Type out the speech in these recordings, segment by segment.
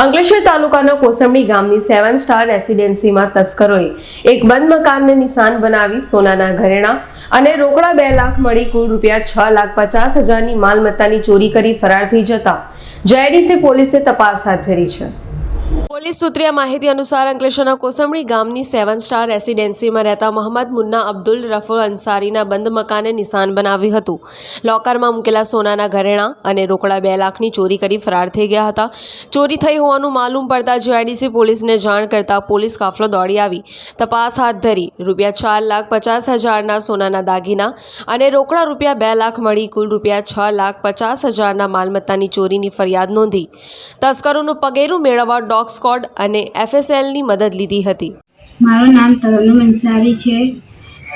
અંકલેશ્વર તાલુકાના કોસંબડી ગામની seven star રેસિડેન્સીમાં તસ્કરોએ એક બંધ મકાનને નિશાન બનાવી સોનાના ઘરેણા અને રોકડા બે લાખ મળી કુલ રૂપિયા છ લાખ પચાસ હજારની માલમત્તાની ચોરી કરી ફરાર થઈ જતા. જેઆઈડીસી પોલીસે તપાસ હાથ ધરી છે. પોલીસ સૂત્રીય માહિતી અનુસાર અંકલેશ્વરના કોસંબડી ગામની સેવન સ્ટાર રેસિડેન્સીમાં રહેતા મોહમ્મદ મુન્ના અબ્દુલ રફો અંસારીના બંધ મકાને નિશાન બનાવ્યું હતું. લોકરમાં મૂકેલા સોનાના ઘરેણાં અને રોકડા બે લાખની ચોરી કરી ફરાર થઈ ગયા હતા. ચોરી થઈ હોવાનું માલુમ પડતા જીઆઈડીસી પોલીસને જાણ કરતા પોલીસ કાફલો દોડી આવી. તપાસ હાથ ધરી રૂપિયા ચાર લાખ પચાસ હજારના સોનાના દાગીના અને રોકડા રૂપિયા બે લાખ મળી કુલ રૂપિયા છ લાખ પચાસ હજારના માલમત્તાની ચોરીની ફરિયાદ નોંધી. તસ્કરોનું પગેરું મેળવવા ડોગ સ્કોડ અને એફએસએલની મદદ લીધી હતી. મારું નામ તરન્નુમ અંસારી છે.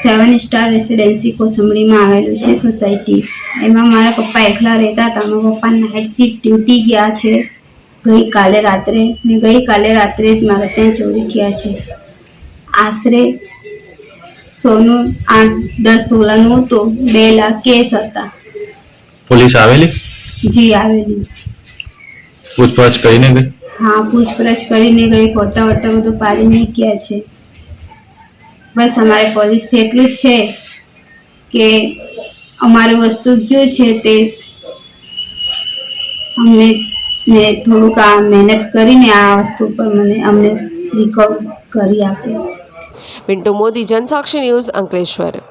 સેવન સ્ટાર રેસિડેન્સી કોસંબડીમાં આવેલું છે સોસાયટી. એમાં મારા પપ્પા એકલા રહેતા હતા. મારા પપ્પા નાઇટ શિફ્ટ ડ્યુટી ગયા છે. ગઈકાલે રાત્રે ને ગઈકાલે રાત્રે જ મારા ત્યાં ચોરી થયા છે. આશરે સોનું આઠ દસ તોલાનું હતું. બે લાખ કેસ હતા. પોલીસ આવેલી? જી આવેલી. પૂછપરછ કરીને ગઈ? હા, પૂછપરછ કરીને ગઈ ફોટા વોટા બધું પાડીને ગયા છે. બસ અમારે પોલીસથી એટલું જ છે કે અમારું વસ્તુ ગયું છે તે અમને મેં થોડુંક આ મહેનત કરીને આ વસ્તુ પર મને અમને રિકવર કરી આપે. પિન્ટુ મોદી, જનસાક્ષી ન્યૂઝ અંકલેશ્વર.